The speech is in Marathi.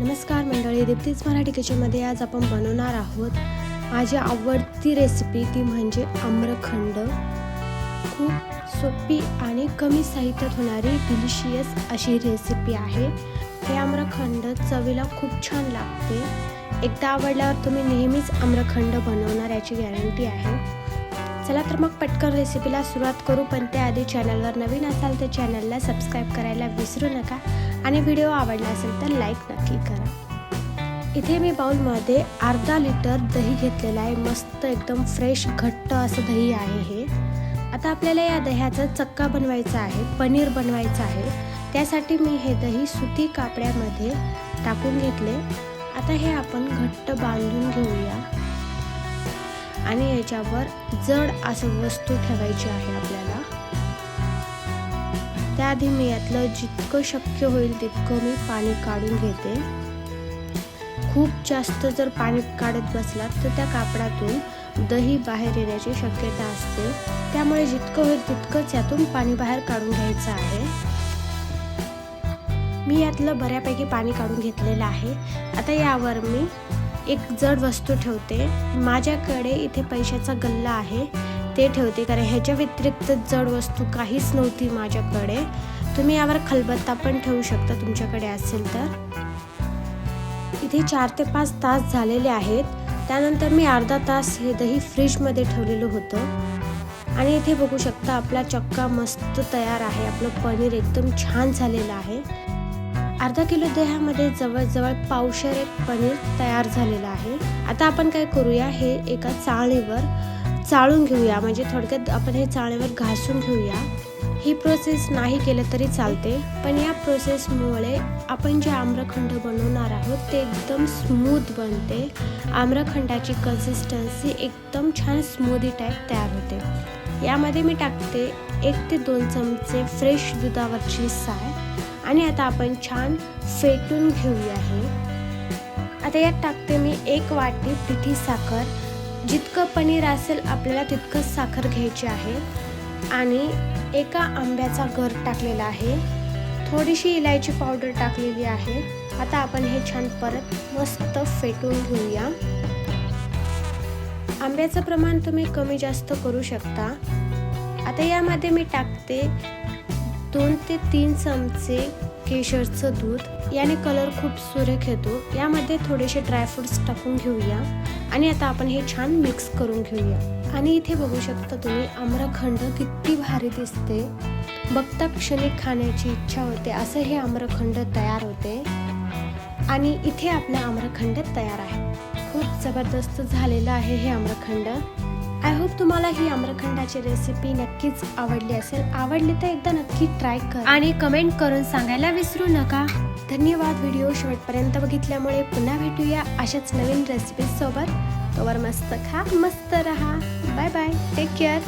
नमस्कार मंडळी दीप्तीज मराठी किचनमध्ये आज आपण बनवणार आहोत माझी आवडती रेसिपी ती म्हणजे आम्रखंड. खूप सोपी आणि कमी साहित्यात होणारी डिलिशियस अशी रेसिपी आहे. हे आम्रखंड चवीला खूप छान लागते. एकदा आवडल्यावर तुम्ही नेहमीच आम्रखंड बनवणार याची गॅरंटी आहे. चला तर मग पटकन रेसिपीला सुरुवात करू पण त्याआधी चॅनलवर नवीन असाल तर चॅनलला सबस्क्राईब करायला विसरू नका. आणि व्हिडिओ आवडला असेल तर लाईक नक्की करा. इथे मी बाउलमध्ये अर्धा लिटर दही घेतलेलं आहे. मस्त एकदम फ्रेश घट्ट असं दही आहे हे. आता आपल्याला या दह्याचा चक्का बनवायचा आहे पनीर बनवायचं आहे. त्यासाठी मी हे दही सुती कापड्यामध्ये टाकून घेतले. आता हे आपण घट्ट बांधून घेऊया. आणि याच्यावर जड असं वस्तू ठेवायची आहे आपल्याला. त्याआधी मी यातलं जितकं शक्य होईल तितकं मी पाणी काढून घेते. खूप जास्त जर पाणी काढत बसलात तर त्या कापडातून दही बाहेर येण्याची शक्यता असते. त्यामुळे जितकं होईल तितकंच यातून पाणी बाहेर काढून घ्यायचं आहे. मी यातलं बऱ्यापैकी पाणी काढून घेतलेलं आहे. आता यावर मी एक जड वस्तू ठेवते. माझ्याकडे इथे पैशाचा गल्ला आहे. ते ठेवते कारण ह्याच्या व्यतिरिक्त जड वस्तू काहीच नव्हती माझ्याकडे. तुम्ही यावर खलबत्ता पण ठेवू शकता तुमच्याकडे असेल तर. इथे चार ते पाच तास झालेले आहेत. त्यानंतर मी अर्धा तास हे दही फ्रीजमध्ये ठेवलेलं होतं. आणि इथे बघू शकता आपला चक्का मस्त तयार आहे. आपलं पनीर एकदम छान झालेलं आहे. अर्धा किलो दह्यामध्ये जवळजवळ पावशर एक पनीर तयार झालेलं आहे. आता आपण काय करूया हे एका चाळणीवर चाळून घेऊया. म्हणजे थोडक्यात आपण हे चाळणीवर घासून घेऊया. ही प्रोसेस नाही केलं तरी चालते. पण या प्रोसेसमुळे आपण जे आम्रखंड बनवणार आहोत ते एकदम स्मूथ बनते. आम्रखंडाची कन्सिस्टन्सी एकदम छान स्मूदी टाईप तयार होते. यामध्ये मी टाकते एक ते दोन चमचे फ्रेश दुधावरची साय. आणि आता आपण छान फेटून घेऊया हे. आता यात टाकते मी एक वाटी पिठी साखर. जितकं पनीर असेल आपल्याला तितकंच साखर घ्यायची आहे. आणि एका आंब्याचा गर टाकलेला आहे. थोडीशी इलायची पावडर टाकलेली आहे. आता आपण हे छान परत मस्त फेटून घेऊया. आंब्याचं प्रमाण तुम्ही कमी जास्त करू शकता. आता यामध्ये मी टाकते दोन ते तीन चमचे केशरचं दूध. याने कलर खूप सुरेख येतो. यामध्ये थोडेसे ड्रायफ्रुट्स टाकून घेऊया. आणि आता आपण हे छान मिक्स करून घेऊया. आणि इथे बघू शकता तुम्ही आम्रखंड किती भारी दिसते. बघता क्षणी खाण्याची इच्छा होते. असं हे आम्रखंड तयार होते. आणि इथे आपला आम्रखंड तयार आहे. खूप जबरदस्त झालेलं आहे हे आम्रखंड. आय होप तुम्हाला ही आम्रखंडाची रेसिपी नक्कीच आवडली असेल. आवडली तर एकदा नक्की ट्राय कर. आणि कमेंट करून सांगायला विसरू नका. धन्यवाद व्हिडिओ शेवटपर्यंत बघितल्यामुळे पुन्हा भेटूया अशाच नवीन रेसिपीज सोबत. तोवर मस्त खा मस्त रहा. Bye bye take care